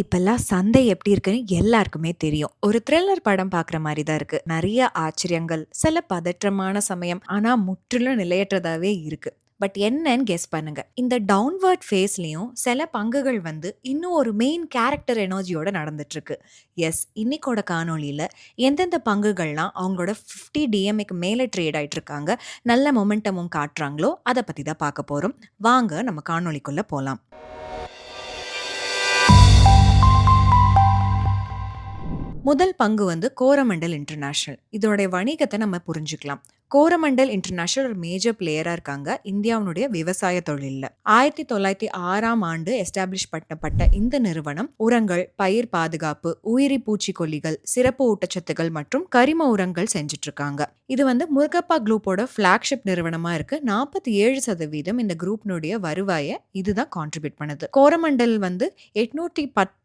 இப்பெல்லாம் சந்தை எப்படி இருக்குன்னு எல்லாருக்குமே தெரியும். ஒரு த்ரில்லர் படம் பார்க்குற மாதிரி தான் இருக்கு. நிறைய ஆச்சரியங்கள் சில பதற்றமான சமயம் ஆனா முற்றிலும் நிலையற்றதாவே இருக்கு. பட் என்னன்னு கெஸ் பண்ணுங்க. இந்த டவுன்வர்ட் ஃபேஸ்லயும் சில பங்குகள் வந்து இன்னும் ஒரு மெயின் கேரக்டர் எனர்ஜியோட நடந்துட்டு இருக்கு எஸ் இன்னைக்கோட காணொளியில எந்தெந்த பங்குகள்லாம் அவங்களோட ஃபிஃப்டி டிஎம்ஏக்கு மேலே ட்ரேட் ஆயிட்டு இருக்காங்க நல்ல மொமெண்டமும் காட்டுறாங்களோ அதை பத்தி தான் பார்க்க போறோம். வாங்க நம்ம காணொளிக்குள்ள போலாம். முதல் பங்கு வந்து கோரமண்டல் இன்டர்நேஷ்னல் இதோடைய வணிகத்தை நம்ம புரிஞ்சுக்கலாம். கோரமண்டல் இன்டர்நேஷனல் ஒரு மேஜர் பிளேயரா இருக்காங்க. இந்தியாவுடைய விவசாய தொழிலில். ஆயிரத்தி தொள்ளாயிரத்தி ஆறாம் ஆண்டு எஸ்டாப்ளிஷ் பண்ணப்பட்ட இந்த நிறுவனம் உரங்கள் பயிர் பாதுகாப்பு உயிரி பூச்சிக்கொல்லிகள் சிறப்பு ஊட்டச்சத்துகள் மற்றும் கரிம உரங்கள் செஞ்சுட்டு இருக்காங்க இது வந்து முருகப்பா குரூப்போட ஃபிளாக்ஷிப் நிறுவனமா இருக்கு. நாற்பத்தி ஏழு சதவீதம் இந்த குரூப்னுடைய வருவாயை இதுதான் கான்ட்ரிபியூட் பண்ணுது. கோரமண்டல் வந்து எட்நூற்றி பத்து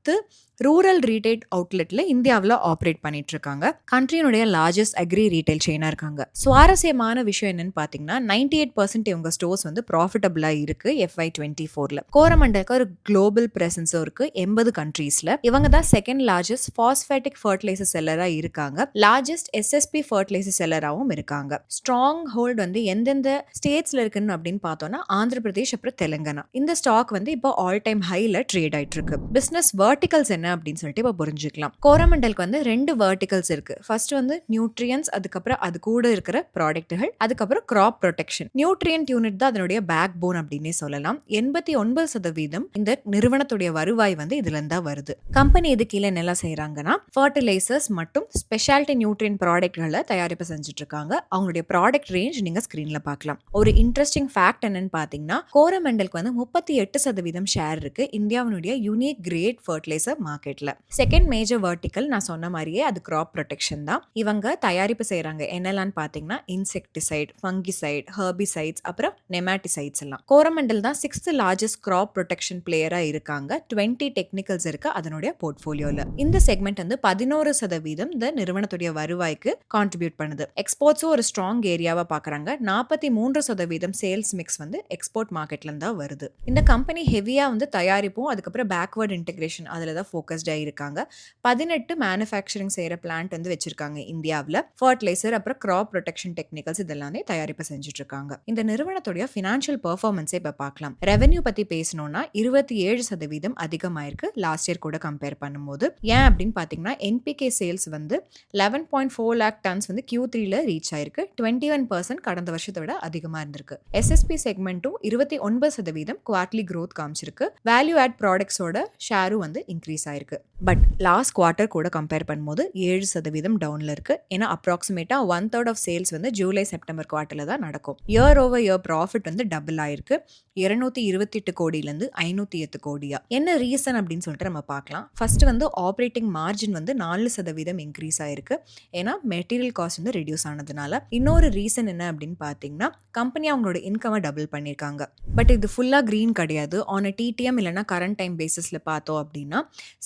ரூரல் ரீட்டைல் அவுட்லெட்ல இந்தியாவில் ஆப்ரேட் பண்ணிட்டு இருக்காங்க கண்ட்ரியினுடைய லார்ஜஸ்ட் அக்ரி ரீட்டைல் செயினாக இருக்காங்க. சுவாரஸ்யமான விஷயம் என்னன்னு பாத்தீங்கன்னா நைன்டி எயிட் பர்சன்ட் இவங்க ஸ்டோர்ஸ் வந்து ப்ராஃபிட்டபிளா இருக்கு எஃப்ஐ டுவெண்ட்டி ஃபோர்ல கோரமண்டலுக்கு ஒரு குளோபல் பிரசன்ஸும் இருக்கு எண்பது கண்ட்ரீஸ்ல இவங்க தான் செகண்ட் லார்ஜஸ்ட் ஃபாஸ்பேட்டிக் ஃபர்டிலைசர் செல்லராக இருக்காங்க. லார்ஜஸ்ட் எஸ்எஸ்பி ஃபர்டிலைசர் செல்லராகவும் இருக்காங்க. ஸ்ட்ராங் ஹோல்ட் வந்து எந்தெந்த ஸ்டேட்ஸ்ல இருக்குன்னு அப்படின்னு பார்த்தோம்னா ஆந்திர பிரதேஷ் அப்புறம் தெலுங்கானா. இந்த ஸ்டாக் வந்து இப்போ ஆல் டைம் ஹைல ட்ரேட் ஆயிட்டு இருக்கு பிசினஸ் வேர்டிகல்ஸ் என்ன அப்படின்னு சொல்லிட்டு இப்போ புரிஞ்சுக்கலாம். கோரமண்டலுக்கு வந்து ரெண்டு வேர்டிகல்ஸ் இருக்கு. ஃபர்ஸ்ட் வந்து நியூட்ரியன்ஸ் அதுக்கப்புறம் அது கூட இருக்கிற ப்ராடக்ட்டுகள் அதுக்கப்புறம் கிராப் ப்ரொடெக்ஷன் நியூட்ரியன்ட் யூனிட் தான் அதனுடைய பேக் போன் அப்படின்னே சொல்லலாம். எண்பத்தி ஒன்பது சதவீதம் இந்த நிறுவனத்துடைய வருவாய் வந்து இதுல இருந்தா வருது. கம்பெனி இது கீழே என்னெல்லாம் செய்யறாங்கன்னா ஃபர்டிலைசர்ஸ் மற்றும் ஸ்பெஷாலிட்டி நியூட்ரியன் ப்ராடக்ட்களை தயாரிப்பு செஞ்சுட்டு இருக்காங்க அவங்களுடைய ப்ராடக்ட் ரேஞ்ச் நீங்க ஸ்கிரீன்ல பார்க்கலாம். ஒரு இன்ட்ரெஸ்டிங் ஃபேக்ட் என்னன்னு பாத்தீங்கன்னா கோரமண்டலுக்கு வந்து முப்பத்தி எட்டு சதவீதம் ஷேர் இருக்கு. இந்தியாவினுடைய யூனிக் கிரேட் ஃபர்ட் ஃபர்டிலைசர் மார்க்கெட்ல செகண்ட் மேஜர் வெர்டிக்கல் நான் சொன்ன மாதிரியே அது கிராப் ப்ரொடெக்ஷன் தான். இவங்க தயாரிப்பு செய்யறாங்க என்னெல்லாம் பாத்தீங்கன்னா இன்செக்டிசைட் ஃபங்கிசைட் ஹர்பிசைட்ஸ் அப்புறம் நெமாட்டிசைட்ஸ் எல்லாம். கோரமண்டல் தான் சிக்ஸ்த் லார்ஜஸ்ட் கிராப் ப்ரொடெக்ஷன் பிளேயரா இருக்காங்க. டுவெண்ட்டி டெக்னிக்கல்ஸ் இருக்கு அதனுடைய போர்ட்ஃபோலியோல இந்த செக்மெண்ட் வந்து பதினோரு சதவீதம் இந்த நிறுவனத்துடைய வருவாய்க்கு கான்ட்ரிபியூட் பண்ணுது. எக்ஸ்போர்ட்ஸும் ஒரு ஸ்ட்ராங் ஏரியாவா பாக்குறாங்க. நாற்பத்தி மூன்று சதவீதம் சேல்ஸ் மிக்ஸ் வந்து எக்ஸ்போர்ட் மார்க்கெட்ல இருந்தா வருது. இந்த கம்பெனி ஹெவியா வந்து தயாரிப்பும் அதுக்கப்புறம் பேக்வர்ட் இன்டெகிரேஷன் அதில் தான் ஃபோக்கஸ்டாக இருக்காங்க பதினெட்டு மேனுஃபேக்சரிங் செய்கிற பிளான்ட் வந்து வச்சுருக்காங்க இந்தியாவில். ஃபர்டிலைசர் அப்புறம் கிராப் ப்ரொடெக்ஷன் டெக்னிக்கல்ஸ் இதெல்லாமே தயாரிப்பு செஞ்சுட்டு இருக்காங்க இந்த நிறுவனத்துடைய ஃபினான்ஷியல் பெர்ஃபார்மன்ஸை இப்போ பார்க்கலாம் ரெவென்யூ பற்றி பேசணும்னா இருபத்தி ஏழு சதவீதம் அதிகமாயிருக்கு. லாஸ்ட் இயர் கூட கம்பேர் பண்ணும்போது. ஏன் அப்படின்னு பார்த்தீங்கன்னா என்பிகே சேல்ஸ் வந்து eleven point four lakh tons வந்து கியூ த்ரீல ரீச் ஆயிருக்கு. டுவெண்ட்டி ஒன் பர்சன்ட் கடந்த வருஷத்தை விட அதிகமாக இருந்திருக்கு. எஸ்எஸ்பி செக்மெண்ட்டும் இருபத்தி ஒன்பது சதவீதம் குவார்ட்லி க்ரோத் காமிச்சிருக்கு. வேல்யூ ஆட் ப்ராடக்ட்ஸோட ஷேரும் வந்து இன்க்ரீஸ் ஆயிருக்கு. பட் லாஸ்ட் குவார்ட்டர் கூட கம்பேர் பண்ணும்போது ஏழு சதவீதம் டவுன்ல இருக்கு. ஏன்னா அப்ராக்சிமேட்டா ஒன் தேர்ட் ஆஃப் சேல்ஸ் வந்து ஜூலை செப்டம்பர் குவார்ட்டர்ல தான் நடக்கும். இயர் ஓவர் இயர் ப்ராஃபிட் வந்து டபுள் ஆயிருக்கு. இருநூத்தி இருபத்தி எட்டு கோடியிலேருந்து ஐநூத்தி எட்டு கோடியா? என்ன ரீசன் அப்படின்னு சொல்லிட்டு நம்ம பார்க்கலாம். ஃபர்ஸ்ட் வந்து ஆப்ரேட்டிங் மார்ஜின் வந்து நாலு சதவீதம் இன்க்ரீஸ் ஆயிருக்கு. ஏன்னா மெட்டீரியல் காஸ்ட் வந்து ரெடியூஸ் ஆனதுனால. இன்னொரு ரீசன் என்ன அப்படின்னு பார்த்தீங்கன்னா கம்பெனி அவங்களோட இன்கமை டபுள் பண்ணியிருக்காங்க பட் இது ஃபுல்லாக க்ரீன் கிடையாது. ஆன் அ டிடிஎம் இல்லைனா கரண்ட் டைம் பேசிஸில் பார்த்தோம் அப்படின்னா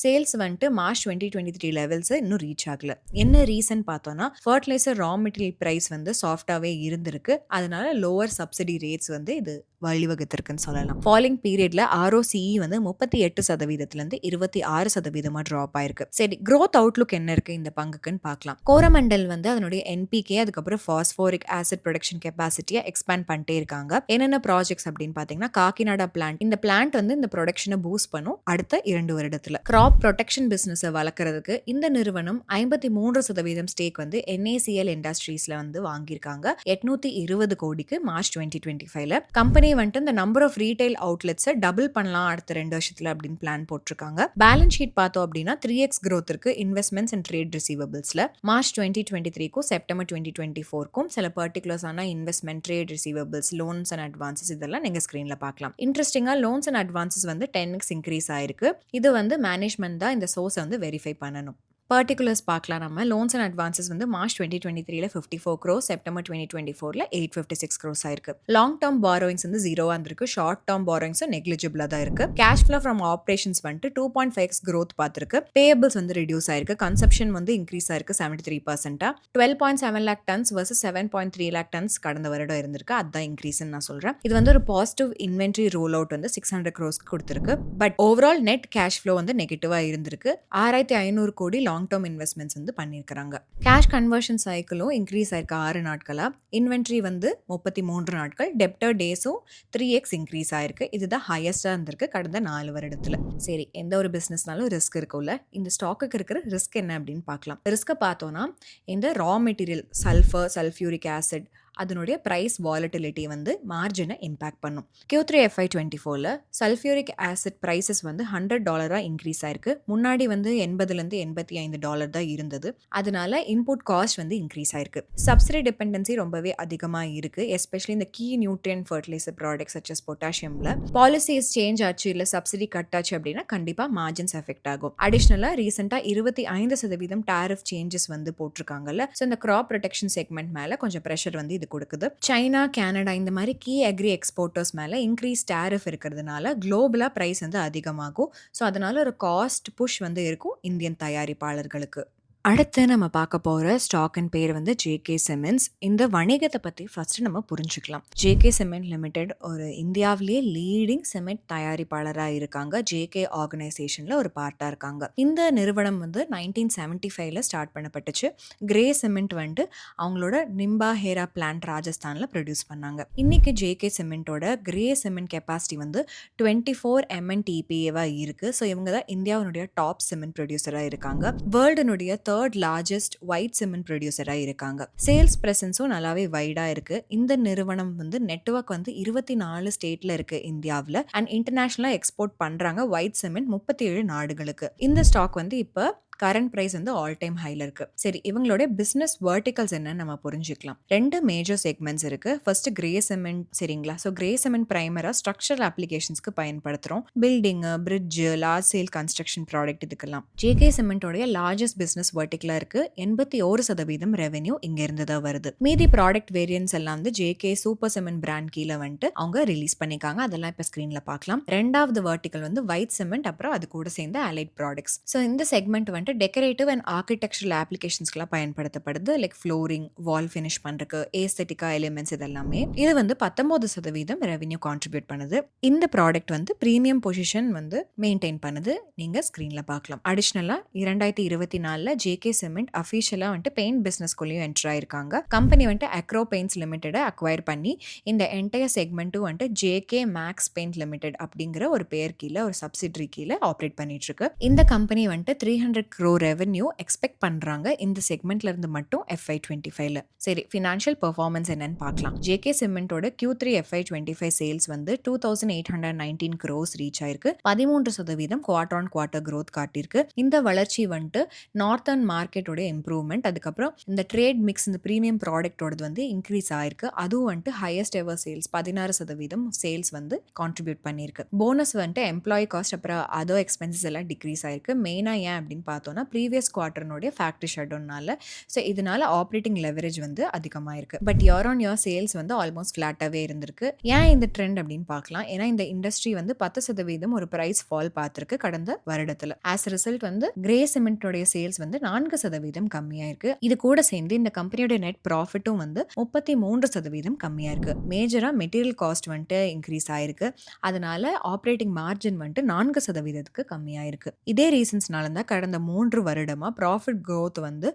சேல்ஸ் வந்துட்டு மார்ச் டுவெண்ட்டி டுவெண்ட்டி த்ரீ லெவல்ஸை இன்னும் ரீச் ஆகல. என்ன ரீசன் பார்த்தோன்னா ஃபர்டிலைசர் ரா மெட்டீரியல் ப்ரைஸ் வந்து சாஃப்டாகவே இருந்திருக்கு. அதனால லோவர் சப்சிடி ரேட்ஸ் வந்து இது வழிவகுத்திருக்குன்னு சொல்லலாம். ஃபாலிங் பீரியட்ல ஆர்ஓசிஇ வந்து முப்பத்தி எட்டு சதவீதத்திலிருந்து இருபத்தி ஆறு சதவீதமாக ட்ராப் ஆயிருக்கு. சரி க்ரோத் அவுட்லுக் என்ன இருக்கு இந்த பங்குக்குன்னு பார்க்கலாம். கோரமண்டல் வந்து அதனுடைய என்பிகே அதுக்கப்புறம் ஃபாஸ்போரிக் ஆசிட் ப்ரொடக்ஷன் கெப்பாசிட்டியை எக்ஸ்பேண்ட் பண்ணிட்டே இருக்காங்க. என்னென்ன ப்ராஜெக்ட்ஸ் அப்படின்னு பார்த்தீங்கன்னா காக்கிநாடா பிளான்ட் இந்த பிளான்ட் வந்து இந்த ப்ரொடக்ஷனை பூஸ்ட் பண்ணும். அடுத்த இரண்டு வருடத்துல. கிராப் ப்ரொடெக்ஷன் பிஸ்னஸை வளர்க்குறதுக்கு இந்த நிறுவனம் ஐம்பத்தி மூன்று சதவீதம் ஸ்டேக் வந்து என்ஏசிஎல் இண்டஸ்ட்ரீஸ்ல வந்து வாங்கியிருக்காங்க. எட்நூத்தி இருபது கோடிக்கு மார்ச் டுவெண்ட்டி டுவெண்ட்டி ஃபைவ்ல கம்பெனி வந்துட்டு இந்த நம்பர் ஆஃப் ரீட்டைல் அவுட்லெட்ஸை டபுள் பண்ணலாம் அடுத்த ரெண்டு வருஷத்துல அப்படின்னு பிளான் போட்டிருக்காங்க. பேலன்ஸ் ஷீட் பார்த்தோம் அப்படின்னா த்ரீ எக்ஸ் க்ரோத் இருக்கு இன்வெஸ்ட்மெண்ட்ஸ் அண்ட் ட்ரேட் ரிசீவபிள்ஸ்ல மார்ச் டுவெண்ட்டி டுவெண்ட்டி த்ரீக்கும் செப்டம்பர் டுவெண்ட்டி டுவெண்ட்டி ஃபோர்க்கும் சில பர்டிகுலர்ஸான investment trade receivables loans and advances இதெல்லாம் நீங்க ஸ்க்ரீனில் பார்க்கலாம். இன்ட்ரெஸ்டிங்காக லோன்ஸ் அண்ட் அட்வான்சஸ் வந்து டென் எக்ஸ் இன்க்ரீஸ் ஆயிருக்கு. இது வந்து மேனேஜ்மெண்ட் தான் இந்த சோர்ஸை வந்து வெரிஃபை பண்ணணும். பர்டிகுலர்ஸ் பார்க்கலாம் நம்ம. லோன்ஸ் அண்ட் அட்வான்சஸ் வந்து மார்ச் டுவெண்ட்டி டுவெண்ட்டி த்ரீல fifty four crores September twenty twenty ஃபோரில் எயிட் ஃபிஃப்டி சிக்ஸ் க்ரோஸ் ஆயிருக்கு. லாங் டேர்ம் பாரோயிங்ஸ் வந்து ஜீரோவாக இருந்திருக்கு. ஷார்ட் டேர்ம் பாரோயிங்ஸும் நெக்லிஜிபிளாக தான் இருக்கு. கேஷ் ஃப்ளோ ஃப்ரம் ஆப்ரேஷன்ஸ் வந்துட்டு two point five X growth பார்த்துருக்கு. பேபிள்ஸ் வந்து ரிடியூஸ் ஆயிருக்கு. கன்சப்ஷன் வந்து இன்க்ரீஸ் ஆயிருக்கு seventy three பர்சென்ட்டாக twelve point seven lakh tons versus seven point three lakh tons கடந்த வருடம் இருந்திருக்கு. அதுதான் இன்க்ரீஸ்னு நான் சொல்கிறேன் இது வந்து ஒரு பாசிட்டிவ் இன்வென்ட்ரி ரோல் அவுட் வந்து சிக்ஸ் ஹண்ட்ரட் க்ரோஸ்க்கு கொடுத்துருக்கு. But overall net cash flow வந்து நெகட்டிவாக இருந்திருக்கு. ஆறாயிரத்தி ஐநூறு கோடி லாங் டேர்ம் இன்வெஸ்ட்மெண்ட்ஸ் வந்து பண்ணியிருக்கிறாங்க கேஷ் கன்வர்ஷன் சைக்கிளும் இன்க்ரீஸ் ஆயிருக்கு ஆறு நாட்களாக இன்வென்ட்ரி வந்து முப்பத்தி மூன்று நாட்கள் டெப்டர் டேஸும் த்ரீ எக்ஸ் இன்க்ரீஸ் ஆயிருக்கு. இதுதான் ஹையஸ்டாக இருந்திருக்கு கடந்த நாலு வருடத்தில். சரி எந்த ஒரு பிஸ்னஸ்னாலும் ரிஸ்க் இருக்கும்ல? இந்த ஸ்டாக்குக்கு இருக்கிற ரிஸ்க் என்ன அப்படின்னு பார்க்கலாம். ரிஸ்க்கை பார்த்தோன்னா இந்த raw material sulphur sulphuric acid அதனுடைய ப்ரைஸ் வாலட்டிலிட்டி வந்து மார்ஜினை இம்பேக்ட் பண்ணும். கியூ த்ரீ எஃப்ஐ டுவெண்ட்டி ஃபோரில் சல்ஃபியூரிக் ஆசிட் ப்ரைஸஸ் வந்து ஹண்ட்ரட் டாலராக இன்க்ரீஸ் ஆயிருக்கு. முன்னாடி வந்து எண்பதுலேருந்து எண்பத்தி ஐந்து டாலர் தான் இருந்தது. அதனால இன்புட் காஸ்ட் வந்து இன்க்ரீஸ் ஆயிருக்கு. சப்சிடி டிபெண்டன்சி ரொம்பவே அதிகமாக இருக்கு. எஸ்பெஷலி இந்த key nutrient fertiliser products such as பொட்டாசியமில் policies change ஆச்சு இல்லை சப்சிடி கட் ஆச்சு அப்படின்னா கண்டிப்பாக மார்ஜின்ஸ் எஃபெக்ட் ஆகும். அடிஷ்னலாக ரீசெண்டாக இருபத்தி ஐந்து சதவீதம் டேரிஃப் சேஞ்சஸ் வந்து போட்டிருக்காங்கல்ல. ஸோ இந்த கிராப் ப்ரொடெக்ஷன் செக்மெண்ட் மேலே கொஞ்சம் ப்ரெஷர் வந்து இது கொடுக்குது. சைனா கனடா இந்த மாதிரி கீ அக்ரி எக்ஸ்போர்ட்டர்ஸ் மேலே இன்க்ரீஸ் டேரிஃப் இருக்கிறதுனால குளோபலாக ப்ரைஸ் வந்து அதிகமாகும். ஸோ அதனால ஒரு காஸ்ட் புஷ் வந்து இருக்கும் இந்தியன் தயாரிப்பாளர்களுக்கு. அடுத்து நம்ம பார்க்க போகிற ஸ்டாக் அண்ட் பேர் வந்து ஜேகே சிமெண்ட்ஸ் இந்த வணிகத்தை பற்றி ஃபஸ்ட்டு நம்ம புரிஞ்சுக்கலாம். ஜேகே சிமெண்ட் லிமிடெட் ஒரு இந்தியாவிலேயே லீடிங் சிமெண்ட் தயாரிப்பாளராக இருக்காங்க. ஜேகே ஆர்கனைசேஷனில் ஒரு பார்ட்டாக இருக்காங்க. இந்த நிறுவனம் வந்து நைன்டீன் செவன்ட்டி ஃபைவ்ல ஸ்டார்ட் பண்ணப்பட்டுச்சு. கிரே சிமெண்ட் வந்து அவங்களோட நிம்பா ஹேரா பிளான்ட் ராஜஸ்தானில் ப்ரொடியூஸ் பண்ணாங்க. இன்னைக்கு ஜேகே சிமெண்ட்டோட கிரே சிமெண்ட் கெப்பாசிட்டி வந்து டுவெண்ட்டி ஃபோர் எம்என்டிபிஏவாக இருக்குது ஸோ இவங்க தான் இந்தியாவினுடைய டாப் சிமெண்ட் ப்ரொடியூசராக இருக்காங்க. வேர்ல்டுனுடைய தேர்ட் லார்ஜஸ்ட் ஒயிட் சிமெண்ட் ப்ரொடியூசராக இருக்காங்க. சேல்ஸ் ப்ரெசன்ஸும் நல்லாவே வைடாக இருக்குது இந்த நிறுவனம் வந்து நெட்ஒர்க் வந்து இருபத்தி நாலு ஸ்டேட்டில் இருக்குது இந்தியாவில். அண்ட் இன்டர்நேஷ்னலாக எக்ஸ்போர்ட் பண்ணுறாங்க ஒயிட் சிமெண்ட் முப்பத்தி ஏழு நாடுகளுக்கு. இந்த ஸ்டாக் வந்து இப்போ கரண்ட் ப்ரைஸ் வந்து ஆல் டைம் ஹையில் இருக்குது சரி இவங்களோட பிஸ்னஸ் வேர்டிகல்ஸ் என்னன்னு நம்ம புரிஞ்சுக்கலாம். ரெண்டு மேஜர் செக்மெண்ட்ஸ் இருக்குது ஃபர்ஸ்ட் கிரே சிமெண்ட் சரிங்களா? ஸோ கிரே சிமெண்ட் ப்ரைமராக ஸ்ட்ரக்சரல் அப்ளிகேஷன்ஸ்க்கு பயன்படுத்துகிறோம் building bridge large scale construction product இதுக்கெல்லாம். ஜேகே சிமெண்டோடைய லார்ஜஸ்ட் பிஸ்னஸ் வேர்டிகலாக இருக்குது எண்பத்தி ஒரு சதவீதம் ரெவென்யூ இங்கேருந்து தான் வருது. மீதி ப்ராடக்ட் வேரியன்ஸ் எல்லாம் வந்து ஜேகே சூப்பர் சிமெண்ட் பிராண்ட் கீழே வந்துட்டு அவங்க ரிலீஸ் பண்ணிக்காங்க அதெல்லாம் இப்போ ஸ்க்ரீனில் பார்க்கலாம். ரெண்டாவது வேர்டிகல் வந்து ஒயிட் சிமெண்ட் அப்புறம் அது கூட சேர்ந்த அலைட் ப்ராடக்ட்ஸ் ஸோ இந்த செக்மெண்ட் வந்துட்டு டெக்கரேட்டிவ் அண்ட் ஆர்கிடெக்சரல் அப்ளிகேஷன்ஸ்க்குலாம் பயன்படுத்தப்படுது. லைக் ஃப்ளோரிங் வால் ஃபினிஷ் பண்ணுறக்கு ஏஸ்தெட்டிக்கா எலிமெண்ட்ஸ் இதெல்லாமே. இது வந்து பத்தொம்போது சதவீதம் ரெவென்யூ கான்ட்ரிபியூட் பண்ணுது. இந்த ப்ராடக்ட் வந்து ப்ரீமியம் பொசிஷன் வந்து மெயின்டைன் பண்ணுது. நீங்கள் ஸ்க்ரீனில் பார்க்கலாம். அடிஷ்னலாக இரண்டாயிரத்தி இருபத்தி நாலில் ஜேகே சிமெண்ட் அஃபீஷியலாக வந்துட்டு பெயிண்ட் பிஸ்னஸ்குள்ளேயும் என்டர் ஆயிருக்காங்க. கம்பெனி வந்துட்டு அக்ரோ பெயிண்ட்ஸ் லிமிட்டடை அக்வயர் பண்ணி இந்த என்டையர் செக்மெண்ட்டும் வந்துட்டு ஜேகே மேக்ஸ் பெயிண்ட் லிமிடெட் அப்படிங்கிற ஒரு பேர் கீழே ஒரு சப்சிடரி கீழே ஆப்ரேட் பண்ணிட்டு இருக்கு. இந்த கம்பெனி வந்துட்டு three hundred crore revenue expect பண்ணுறாங்க இந்த செக்மெண்ட்ல இருந்து மட்டும் எஃப்ஐ டுவெண்ட்டி ஃபைவ்ல சரி ஃபினான்ஷியல் பெர்ஃபார்மன்ஸ் என்னன்னு பார்க்கலாம். JK சிமெண்டோட Q three FY twenty five sales வந்து two thousand eight hundred nineteen crores reach ஆயிருக்கு. பதிமூன்று சதவீதம் குவார்டர் ஆன் குவார்டர் க்ரோத் காட்டியிருக்கு. இந்த வளர்ச்சி வந்துட்டு நார்த்தர்ன் மார்க்கெட்டோட இம்ப்ரூவ்மெண்ட் அதுக்கப்புறம் இந்த ட்ரேட் மிக்ஸ் இந்த ப்ரீமியம் ப்ராடக்ட்டோடது வந்து இன்க்ரீஸ் ஆயிருக்கு. அதுவும் வந்துட்டு ஹையஸ்ட் எவர் சேல்ஸ் பதினாறு சதவீதம் சேல்ஸ் வந்து கான்ட்ரிபியூட் பண்ணியிருக்கு. போனஸ் வந்துட்டு எம்ப்ளாயி காஸ்ட் அப்புறம் அதோ எக்ஸ்பென்சஸ் எல்லாம் டிக்ரீஸ் ஆயிருக்கு. மெயினாக ஏன் அப்படின்னு பார்த்தோம்னா ப்ரீவியஸ் குவார்டர்னுடைய ஃபேக்ட்ரி ஷட்டவுன்னால ஸோ இதனால ஆப்ரேட்டிங் லெவரேஜ் வந்து அதிகமாக இருக்குது but year on year sales வந்து ஆல்மோஸ்ட் ஃப்ளாட்டாகவே இருந்திருக்கு. ஏன் இந்த ட்ரெண்ட் அப்படின்னு பார்க்கலாம். ஏன்னா இந்த இண்டஸ்ட்ரி வந்து பத்து சதவீதம் ஒரு ப்ரைஸ் ஃபால் பார்த்துருக்கு கடந்த வருடத்தில். ஆஸ் ரிசல்ட் வந்து கிரே சிமெண்டோடைய சேல்ஸ் வந்து நான்கு சதவீதம் கம்மியாக இருக்குது இது கூட சேர்ந்து இந்த கம்பெனியோட நெட் ப்ராஃபிட்டும் வந்து முப்பத்தி மூன்று சதவீதம் கம்மியாக இருக்கு மேஜராக மெட்டீரியல் காஸ்ட் வந்துட்டு இன்க்ரீஸ் ஆயிருக்கு. அதனால ஆப்ரேட்டிங் மார்ஜின் வந்துட்டு நான்கு சதவீதத்துக்கு கம்மியாக இருக்குது இதே ரீசன்ஸ்னால தான் கடந்த மூன்று வருடமாக ப்ராஃபிட் க்ரோத் வந்து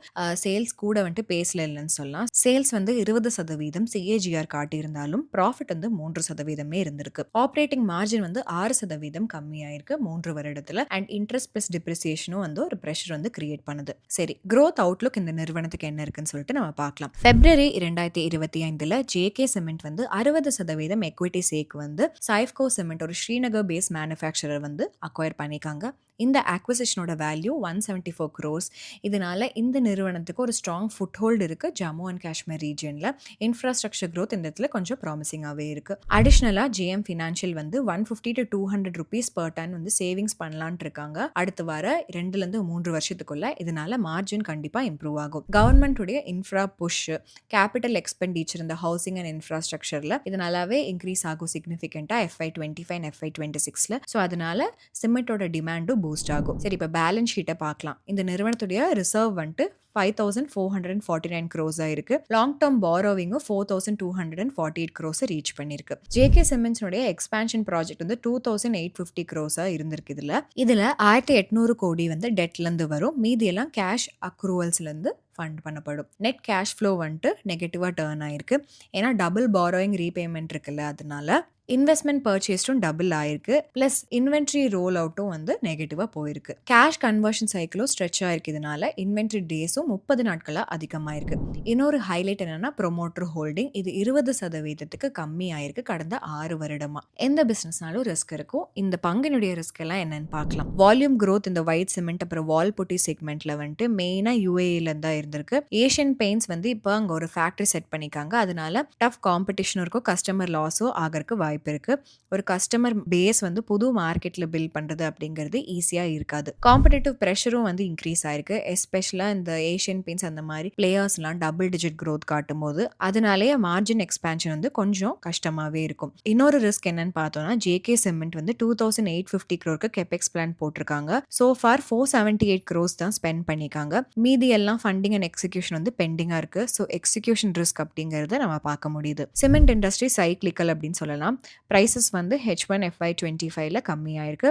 சேல்ஸ் கூட வந்துட்டு பேசல இல்லைன்னு சொல்லலாம். சேல்ஸ் வந்து இருபது சதவீதம் சிஏஜிஆர் காட்டியிருந்தாலும் ப்ராஃபிட் வந்து மூன்று சதவீதமே இருந்திருக்கு. ஆப்ரேட்டிங் மார்ஜின் வந்து ஆறு சதவீதம் கம்மியாயிருக்கு மூன்று வருடத்தில். அண்ட் இன்ட்ரெஸ்ட் ப்ளஸ் டிப்ரிசியேஷனும் வந்து ஒரு ப்ரெஷர் வந்து கிரியேட் பண்ணுது. சரி க்ரோத் அவுட்லுக் இந்த நிறுவனத்துக்கு என்ன இருக்குன்னு சொல்லிட்டு நம்ம பார்க்கலாம். பிப்ரவரி இரண்டாயிரத்தி இருபத்தி ஐந்தில் ஜேகே சிமெண்ட் வந்து அறுபது சதவீதம் எக்விட்டி சேக் வந்து சைஃப்கோ சிமெண்ட் ஒரு ஸ்ரீநகர் பேஸ் மேனுஃபேக்சரர் வந்து அக்வயர் பண்ணியிருக்காங்க. இந்த ஆக்விசிஷனோட value one seventy four crores இதனால் இந்த நிறுவனத்துக்கு ஒரு ஸ்ட்ராங் ஃபுட் ஹோல்டு இருக்குது ஜம்மு அண்ட் காஷ்மீர் ரீஜியனில் இன்ஃப்ராஸ்ட்ரக்சர் க்ரோத் இந்த இடத்துல கொஞ்சம் ப்ராமிசிங்காகவே இருக்குது அடிஷ்னலாக ஜேஎம் ஃபினான்ஷியல் வந்து one fifty to two hundred rupees per ton வந்து சேவிங்ஸ் பண்ணலான்ட்டு இருக்காங்க. அடுத்து வர ரெண்டுலேருந்து மூன்று வருஷத்துக்குள்ள இதனால் மார்ஜின் கண்டிப்பாக இம்ப்ரூவ் ஆகும். கவர்மெண்ட்டுடைய இன்ஃப்ரா புஷ் கேபிட்டல் எக்ஸ்பெண்டிச்சர் இந்த ஹவுசிங் அண்ட் இன்ஃப்ராஸ்ட்ரக்சரில் இது நல்லாவே இன்க்ரீஸ் ஆகும் சிக்னிஃபிகண்ட்டாக FY twenty five FY twenty சிக்ஸில் ஸோ அதனால சிமெண்ட்டோட டிமாண்டும் பூஸ்ட் ஆகும். சரி இப்போ பேலன்ஸ் ஷீட்டை பார்க்கலாம். இந்த நிறுவனத்துடைய ரிசர்வ் வந்துட்டு five thousand four hundred and forty nine க்ரோஸாக இருக்கு long term பாரோவிங்கும் four thousand two hundred and forty eight க்ரோஸை reach பண்ணியிருக்கு ஜேகே சிமெண்ட்ஸுடைய எக்ஸ்பான்ஷன் ப்ராஜெக்ட் வந்து டூ தௌசண்ட் எயிட் ஃபிஃப்டி க்ரோஸாக இருந்திருக்கு இதில். இதில் ஆயிரத்தி எட்நூறு கோடி வந்து டெட்லேருந்து வரும். மீதியெல்லாம் கேஷ் அக்ரூவல்ஸ்லேருந்து ஃபண்ட் பண்ணப்படும். நெட் கேஷ் ஃப்ளோ வந்துட்டு நெகட்டிவாக டேர்ன் ஆயிருக்கு. ஏன்னா டபுள் பாரோயிங் ரீபேமெண்ட் இருக்குல்ல அதனால இன்வெஸ்ட்மெண்ட் பர்ச்சேஸ்டும் டபுள் ஆயிருக்கு. பிளஸ் இன்வென்ட்ரி ரோல் அவுட்டும் வந்து நெகட்டிவாக போயிருக்கு. கேஷ் கன்வர்ஷன் சைக்கிளும் ஸ்ட்ரெச் ஆயிருக்கிறதுனால இன்வென்ட்ரி டேஸும் முப்பது நாட்களாக அதிகமாயிருக்கு. இன்னொரு ஹைலைட் என்னன்னா ப்ரொமோட்டர் ஹோல்டிங் இது இருபது சதவீதத்துக்கு கம்மி ஆயிருக்கு கடந்த ஆறு வருடமா. எந்த பிஸ்னஸ்னாலும் ரிஸ்க் இருக்கும். இந்த பங்கினுடைய ரிஸ்க் எல்லாம் என்னன்னு பார்க்கலாம். வால்யூம் க்ரோத் இந்த ஒயிட் சிமெண்ட் அப்புறம் வால் புட்டி செக்மெண்ட்ல வந்துட்டு மெயினாக யூஏஇல தான் இருந்திருக்கு. ஏஷியன் பெயிண்ட்ஸ் வந்து இப்போ அங்கே ஒரு ஃபேக்ட்ரி செட் பண்ணிக்காங்க. அதனால டஃப் காம்படிஷனும் இருக்கும். கஸ்டமர் லாஸும் ஆகிறதுக்கு வாய்ப்பு இருக்கு. ஒரு கஸ்டமர் பேஸ் வந்து புது மார்க்கெட்டில் பில்ட் பண்ணுறது அப்படிங்கிறது ஈஸியாக இருக்காது. காம்படேட்டிவ் ப்ரெஷரும் வந்து இன்க்ரீஸ் ஆயிருக்கு. எஸ்பெஷலாக இந்த ஏஷியன் பெயிண்ட்ஸ் அந்த மாதிரி பிளேயர்ஸ்லாம் டபுள் டிஜிட் க்ரோத் காட்டும் போது அதனாலேயே மார்ஜின் எக்ஸ்பேன்ஷன் வந்து கொஞ்சம் கஷ்டமாகவே இருக்கும். இன்னொரு ரிஸ்க் என்னன்னு பார்த்தோம்னா ஜேகே சிமெண்ட் வந்து டூ தௌசண்ட் எயிட் ஃபிஃப்டி க்ரோருக்கு கெபெக்ஸ் பிளான் போட்டிருக்காங்க. So far four seventy eight crores தான் ஸ்பெண்ட் பண்ணிருக்காங்க மீதி எல்லாம் ஃபண்டிங் அண்ட் எக்ஸிக்யூஷன் வந்து பெண்டிங்காக இருக்கு. ஸோ எக்ஸிக்யூஷன் ரிஸ்க் அப்படிங்கிறத நம்ம பார்க்க முடியுது. சிமெண்ட் இண்டஸ்ட்ரி சைக்ளிக்கல் அப்படின்னு சொல்லலாம். ப்ரைஸஸ் வந்து ஹெச் ஒன் எஃப்ஐ டுவெண்ட்டி ஃபைவ்ல கம்மியாயிருக்கு.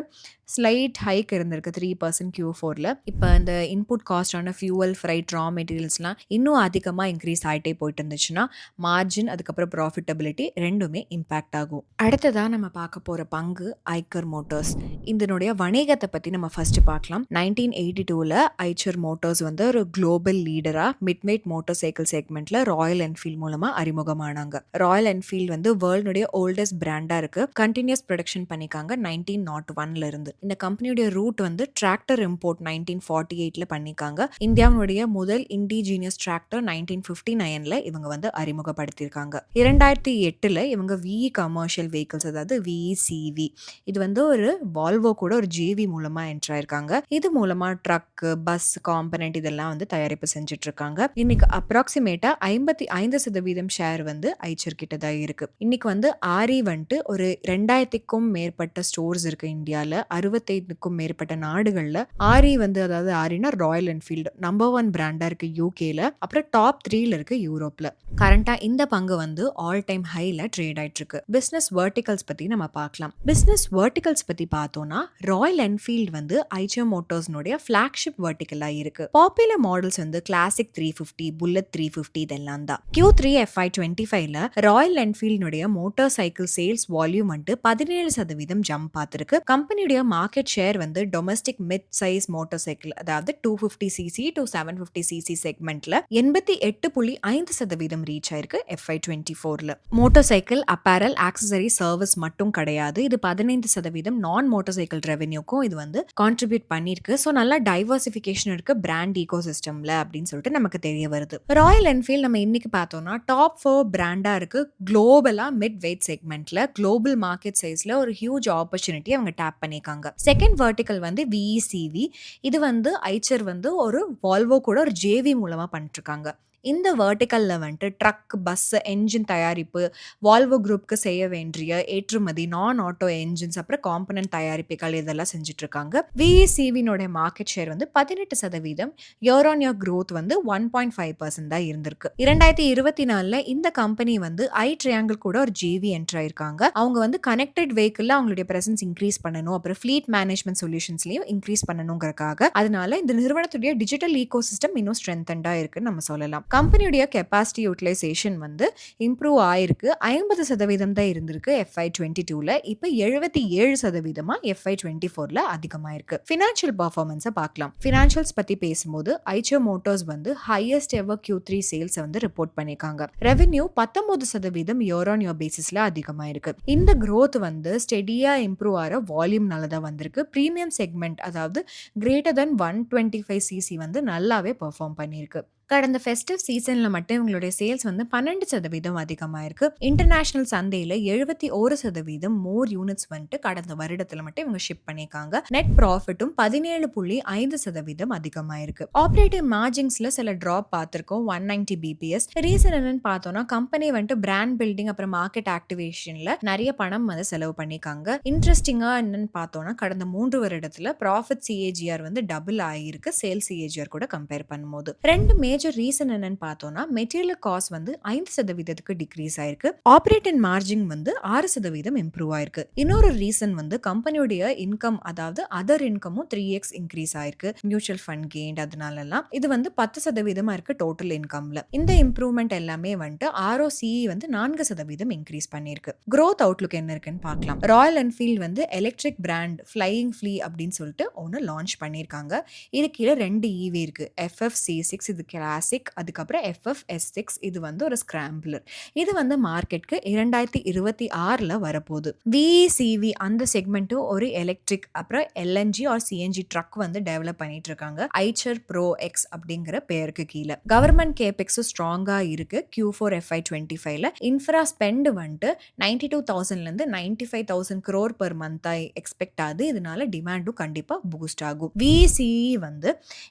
ஸ்லைட் ஹைக் இருந்திருக்கு த்ரீ பர்சன்ட் கியூ ஃபோரில் இப்போ இந்த இன்புட் காஸ்டான ஃபியூவல் ஃப்ரைட் ரா மெட்டீரியல்ஸ்லாம் இன்னும் அதிகமாக இன்க்ரீஸ் ஆகிட்டே போயிட்டு இருந்துச்சுன்னா மார்ஜின் அதுக்கப்புறம் ப்ராஃபிட்டபிலிட்டி ரெண்டுமே இம்பேக்ட் ஆகும். அடுத்ததாக நம்ம பார்க்க போகிற பங்கு ஐக்கர் மோட்டார்ஸ் இதனுடைய வணிகத்தை பற்றி நம்ம ஃபஸ்ட்டு பார்க்கலாம். நைன்டீன் எயிட்டி டூவில் ஐச்சர் மோட்டார்ஸ் வந்து ஒரு குளோபல் லீடராக மிட்மேட் மோட்டார் சைக்கிள் செக்மெண்ட்ல ராயல் என்ஃபீல்ட் மூலமாக அறிமுகமானாங்க. ராயல் என்ஃபீல்ட் வந்து வேர்ல்டுடைய ஓல்டஸ்ட் பிராண்டாக இருக்கு. கண்டினியூஸ் ப்ரொடக்ஷன் பண்ணிக்காங்க நைன்டீன் நாட் ஒன்ல இருந்து. இந்த கம்பெனியுடைய ரூட் வந்து டிராக்டர் இம்போர்ட் நைன்டீன் ஃபார்ட்டி எயிட்ல பண்ணிக்காங்க. இந்தியாவுடைய முதல் இண்டிஜீனியஸ் டிராக்டர் நைன்டீன் ஃபிஃப்டி நைன்ல இவங்க வந்து அறிமுகப்படுத்தியிருக்காங்க. இரண்டாயிரத்தி எட்டுல இவங்க விஇ கமர்ஷியல் வெஹிக்கிள்ஸ் அதாவது விஇ சிவி இது வந்து ஒரு வால்வோ கூட ஒரு ஜேவி மூலமா என்ட்ரு ஆயிருக்காங்க. இது மூலமா ட்ரக் பஸ் காம்பனண்ட் இதெல்லாம் வந்து தயாரிப்பு செஞ்சுட்டு இருக்காங்க இன்னைக்கு அப்ராக்சிமேட்டா ஐம்பத்தி ஐந்து சதவீதம் ஷேர் வந்து ஐச்சர் கிட்ட தான் இருக்கு. இன்னைக்கு வந்து ஆரி வந்துட்டு ஒரு ரெண்டாயிரத்துக்கும் மேற்பட்ட ஸ்டோர்ஸ் இருக்கு இந்தியாவில் அறுபத்தைந்துக்கும் மேற்பட்ட நாடுகளில். ஆரி வந்து அதாவது ஆரினா ராயல் என்ஃபீல்டு நம்பர் ஒன் பிராண்டா இருக்கு யூகேல அப்புறம் டாப் த்ரீல இருக்கு யூரோப்ல கரண்டா இந்த பங்கு வந்து ஆல் டைம் ஹைல ட்ரேட் ஆயிட்டு இருக்கு. பிசினஸ் வெர்டிகல்ஸ் பத்தி நம்ம பார்க்கலாம். பிசினஸ் வேர்டிகல்ஸ் பத்தி பார்த்தோம்னா ராயல் என்ஃபீல்டு வந்து ஐச்சோ மோட்டர்ஸ்னுடைய ஃபிளாக்ஷிப் வெர்டிகலா இருக்கு. பாப்புலர் மாடல்ஸ் வந்து classic three fifty Bullet three fifty இதெல்லாம் தான். கியூ த்ரீ எஃப்ஐ டுவெண்ட்டி ஃபைவ்ல ராயல் என்ஃபீல்டுடைய மோட்டார் சைக்கிள் சேல்ஸ் வால்யூம் வந்துட்டு பதினேழு சதவீதம் ஜம்ப் பார்த்துருக்கு. கம்பெனியுடைய மார்க்கெட் ஷேர் வந்து domestic mid size motorcycle அதாவது two fifty cc to seven fifty cc செக்மெண்ட்ல எண்பத்தி எட்டு புள்ளி ஐந்து சதவீதம் ரீச் ஆயிருக்கு எஃப்ஐ டுவெண்ட்டி ஃபோர்ல motorcycle apparel accessory service மட்டும் கிடையாது. இது பதினைந்து சதவீதம் நான் மோட்டார் சைக்கிள் ரெவென்யூக்கும் இது வந்து கான்ட்ரிபியூட் பண்ணிருக்கு. ஸோ நல்லா டைவர்சிஃபிகேஷன் இருக்கு பிராண்ட் ஈகோ சிஸ்டம்ல அப்படின்னு சொல்லிட்டு நமக்கு தெரிய வருது. ராயல் என்ஃபீல்ட் நம்ம இன்னைக்கு பார்த்தோம்னா டாப் ஃபோர் பிராண்டா இருக்கு. குளோபலா மிட் வெயிட் செக்மெண்ட்ல குளோபல் மார்க்கெட் சைஸ்ல ஒரு ஹியூஜ் ஆப்பர்ச்சுனிட்டி அவங்க டேப் பண்ணியிருக்காங்க செகண்ட் வெர்டிக்கல் வந்து விஇசிவி இது வந்து ஐச்சர் வந்து ஒரு வால்வோ கூட ஒரு ஜேவி மூலமா பண்ணிருக்காங்க இந்த வேர்டிக்கலில் வந்துட்டு ட்ரக் பஸ் என்ஜின் தயாரிப்பு வால்வோ குரூப்க்கு செய்ய வேண்டிய ஏற்றுமதி நான் ஆட்டோ என்ஜின்ஸ் அப்புறம் காம்பனன்ட் தயாரிப்புகள் இதெல்லாம் செஞ்சுட்டு இருக்காங்க விஇசிவினுடைய மார்க்கெட் ஷேர் வந்து பதினெட்டு சதவீதம். இயர் ஆன் இயர் க்ரோத் வந்து ஒன் பாயிண்ட் ஃபைவ் பர்சன்ட் தான் இருந்திருக்கு. இரண்டாயிரத்தி இருபத்தி நாலில் இந்த கம்பெனி வந்து ஐ ட்ரையாங்கிள் கூட ஒரு ஜேவி என்டர் ஆயிருக்காங்க. அவங்க வந்து கனெக்டட் வெஹிக்கிளில் அவங்களுடைய பிரசன்ஸ் இன்க்ரீஸ் பண்ணணும். அப்புறம் ஃப்ளீட் மேனேஜ்மெண்ட் சொல்யூஷன்ஸ்லையும் இன்க்ரீஸ் பண்ணணுங்கிறக்காக. அதனால இந்த நிறுவனத்துடைய டிஜிட்டல் ஈகோ சிஸ்டம் இன்னும் ஸ்ட்ரென்தண்டாக இருக்குன்னு நம்ம சொல்லலாம். கம்பெனியுடைய கெப்பாசிட்டி யூட்டிலைசேஷன் வந்து இம்ப்ரூவ் ஆயிருக்கு. ஐம்பது சதவீதம் தான் இருந்திருக்கு எஃப்ஐ டுவெண்ட்டி டூவில் இப்போ எழுபத்தி ஏழு சதவீதமாக எஃப்ஐ டுவெண்ட்டி ஃபோரில் அதிகமாக இருக்கு ஃபினான்ஷியல் பர்ஃபார்மன்ஸை பார்க்கலாம். ஃபினான்ஷியல்ஸ் பற்றி பேசும்போது ஐச்சோ மோட்டோஸ் வந்து ஹையஸ்ட் எவர் கியூ த்ரீ சேல்ஸை வந்து ரிப்போர்ட் பண்ணியிருக்காங்க. ரெவென்யூ பத்தொன்பது சதவீதம் இயர் ஆன் இயர் பேசிஸில் அதிகமாயிருக்கு. இந்த க்ரோத் வந்து ஸ்டெடியாக இம்ப்ரூவ் ஆகிற வால்யூம்னால தான் வந்திருக்கு. ப்ரீமியம் செக்மெண்ட் அதாவது greater than one twenty five cc வந்து நல்லாவே பெர்ஃபார்ம் பண்ணியிருக்கு. கடந்த ஃபெஸ்டிவ் சீசனில் மட்டும் இவங்களுடைய சேல்ஸ் வந்து பன்னெண்டு சதவீதம் அதிகமாயிருக்கு. இன்டர்நேஷனல் சந்தையில் எழுபத்தி ஒரு சதவீதம் மோர் யூனிட்ஸ் வந்துட்டு கடந்த வருடத்தில் மட்டும் இவங்க ஷிப் பண்ணியிருக்காங்க. நெட் ப்ராஃபிட்டும் பதினேழு புள்ளி ஐந்து சதவீதம் அதிகமாயிருக்கு. ஆப்ரேட்டிவ் மார்ஜின்ஸில் சில ட்ராப் பார்த்துருக்கோம். ஒன் நைன்டி பிபிஎஸ் ரீசன் என்னன்னு பார்த்தோம்னா கம்பெனி வந்துட்டு பிராண்ட் பில்டிங் அப்புறம் மார்க்கெட் ஆக்டிவேஷனில் நிறைய பணம் வந்து செலவு பண்ணியிருக்காங்க. இன்ட்ரெஸ்டிங்காக என்னன்னு பார்த்தோம்னா கடந்த மூன்று வருடத்தில் ப்ராஃபிட் சிஏஜிஆர் வந்து டபுள் ஆகியிருக்கு சேல்ஸ் சிஏஜிஆர் கூட கம்பேர் பண்ணும்போது. ரெண்டு மேஜர் ரீசன் என்னன்னு பார்த்தோம்னா மெட்டீரியல் காஸ்ட் வந்து ஐந்து சதவீதத்துக்கு டிக்ரீஸ் ஆயிருக்கு. ஆப்ரேட்டிங் மார்ஜின் வந்து ஆறு சதவீதம் இம்ப்ரூவ் ஆயிருக்கு. இன்னொரு ரீசன் வந்து கம்பெனியுடைய இன்கம் அதாவது அதர் இன்கமும் த்ரீ எக்ஸ் இன்க்ரீஸ் ஆயிருக்கு. மியூச்சுவல் ஃபண்ட் கெயின் எல்லாம் இது வந்து பத்து சதவீதமா இருக்கு டோட்டல் இன்கம்ல இந்த இம்ப்ரூவ்மெண்ட் எல்லாமே வந்துட்டு ஆர்ஓசிஇ வந்து நான்கு சதவீதம் இன்க்ரீஸ் பண்ணியிருக்கு. க்ரோத் அவுட்லுக் என்ன இருக்குன்னு பார்க்கலாம். ராயல் என்ஃபீல்ட் வந்து எலக்ட்ரிக் பிராண்ட் ஃப்ளையிங் ஃப்ளீ அப்படின்னு சொல்லிட்டு ஒன்று லான்ச் பண்ணியிருக்காங்க. இது கீழே ரெண்டு ஈவி இருக்கு. எஃப்எஃப் சி சிக்ஸ் இது கிளாசிக் அதுக்கப்புறம் எஃப்எஃப் எஸ் சிக்ஸ் இது வந்து ஒரு ஸ்கிராம்பிளர் இது வந்து மார்க்கெட்க்கு இரண்டாயிரத்தி இருபத்தி ஆறில் வரப்போகுது. விசிவி அந்த செக்மெண்ட்டும் ஒரு எலக்ட்ரிக் அப்புறம் எல்என்ஜி ஆர் சிஎன்ஜி ட்ரக் வந்து டெவலப் பண்ணிட்டு இருக்காங்க ஐச்சர் ப்ரோ எக்ஸ் அப்படிங்கிற பேருக்கு கீழே. கவர்மெண்ட் கேபெக்ஸும் ஸ்ட்ராங்காக இருக்கு. கியூ ஃபோர் எஃப்ஐ டுவெண்ட்டி ஃபைவ்ல இன்ஃப்ரா ஸ்பெண்ட் வந்துட்டு நைன்டி டூ தௌசண்ட்லேருந்து ninety five thousand crore per மந்த்தாக expect ஆகுது. இதனால டிமாண்டும் கண்டிப்பாக பூஸ்ட் ஆகும். விசிஇ வந்து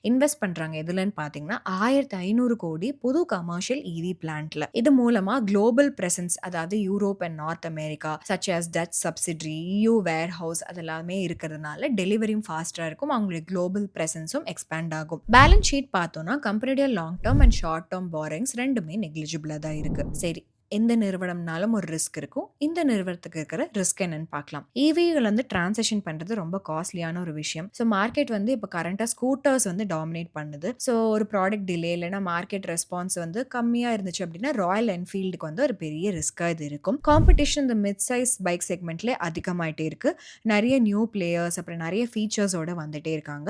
இன்வெஸ்ட் பண்ணுறாங்க எதுலன்னு பார்த்தீங்கன்னா ஆயிரத்தி ஐநூறு கோடி புது கமர்ஷியல் இவி பிளான்ட்ல இது மூலமா குளோபல் பிரசன்ஸ் அதாவது Europe and North America such as Dutch subsidiary EU warehouse அதெல்லாமே இருக்கிறதுனால டெலிவரியும் ஃபாஸ்டா இருக்கும். அவங்களுடைய குளோபல் பிரசன்ஸும் எக்ஸ்பேண்ட் ஆகும். பேலன்ஸ் ஷீட் பார்த்தோம்னா கம்பெனியுடைய long term and short term borrowings ரெண்டுமே நெக்லிஜிபிளா தான் இருக்கு. சரி எந்த நிறுவனம்னாலும் ஒரு ரிஸ்க் இருக்கும். இந்த நிறுவனத்துக்கு இருக்கிற ரிஸ்க் என்னன்னு பார்க்கலாம். இவிகள் வந்து டிரான்சேஷன் பண்ணுறது ரொம்ப காஸ்ட்லியான ஒரு விஷயம். ஸோ மார்க்கெட் வந்து இப்போ கரண்ட்டாக ஸ்கூட்டர்ஸ் வந்து டாமினேட் பண்ணுது. ஸோ ஒரு ப்ராடக்ட் டிலே இல்லைன்னா மார்க்கெட் ரெஸ்பான்ஸ் வந்து கம்மியாக இருந்துச்சு அப்படின்னா ராயல் என்ஃபீல்டுக்கு வந்து ஒரு பெரிய ரிஸ்க்காக இது இருக்கும். காம்படிஷன் இந்த மிட் சைஸ் பைக் செக்மெண்ட்லேயே அதிகமாகிட்டே இருக்கு. நிறைய நியூ பிளேயர்ஸ் அப்புறம் நிறைய ஃபீச்சர்ஸோட வந்துட்டே இருக்காங்க.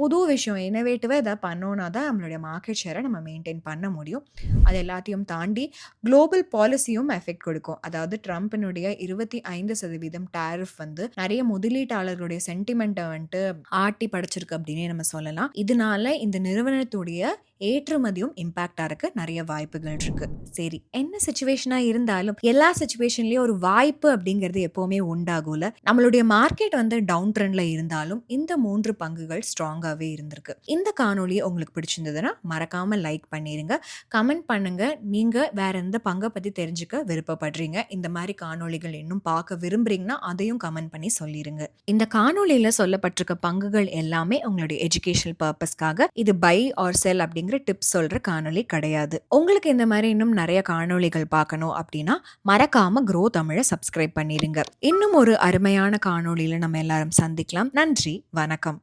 புது விஷயம் இனோவேட்டிவாக எதாவது பண்ணோன்னா தான் நம்மளுடைய மார்க்கெட் ஷேரை நம்ம மெயின்டைன் பண்ண முடியும். அது எல்லாத்தையும் தாண்டி குளோபல் பாலிசியும் எஃபெக்ட் கொடுக்கும். அதாவது ட்ரம்ப்பினுடைய இருபத்தி ஐந்து சதவீதம் டேரிஃப் வந்து நிறைய முதலீட்டாளர்களுடைய சென்டிமெண்ட்டை வந்துட்டு ஆட்டி படைச்சிருக்கு அப்படின்னே நம்ம சொல்லலாம். இதனால இந்த நிறுவனத்துடைய ஏற்றுமதியும் இம்பாக்ட் ஆகிறதுக்கு நிறைய வாய்ப்புகள் இருக்கு. சரி என்ன சுச்சுவேஷனாக இருந்தாலும் எல்லா சுச்சுவேஷன்லேயும் ஒரு வாய்ப்பு அப்படிங்கிறது எப்போவுமே உண்டாகும்ல. நம்மளுடைய மார்க்கெட் வந்து டவுன் ட்ரெண்டில் இருந்தாலும் இந்த மூன்று பங்குகள் ஸ்ட்ராங்காகவே இருந்திருக்கு. இந்த காணொலி உங்களுக்கு பிடிச்சிருந்ததுன்னா மறக்காமல் லைக் பண்ணிடுங்க கமெண்ட் பண்ணுங்கள் நீங்கள் வேற எந்த பங்கை பற்றி தெரிஞ்சுக்க விருப்பப்படுறீங்க இந்த மாதிரி காணொளிகள் இன்னும் பார்க்க விரும்புறீங்கன்னா அதையும் கமெண்ட் பண்ணி சொல்லிடுங்க இந்த காணொலியில் சொல்லப்பட்டிருக்க பங்குகள் எல்லாமே உங்களுடைய எஜுகேஷனல் பர்பஸ்க்காக இது பை ஆர் செல் அப்படிங்கிற டிப்ஸ் சொல்ற காணொளி கிடையாது. உங்களுக்கு இந்த மாதிரி இன்னும் நிறைய காணொளிகள் பார்க்கணும் அப்படின்னா மறக்காம க்ரோ தமிழை சப்ஸ்கிரைப் பண்ணிடுங்க. இன்னும் ஒரு அருமையான காணொலியில் நம்ம எல்லாரும் சந்திக்கலாம். நன்றி வணக்கம்.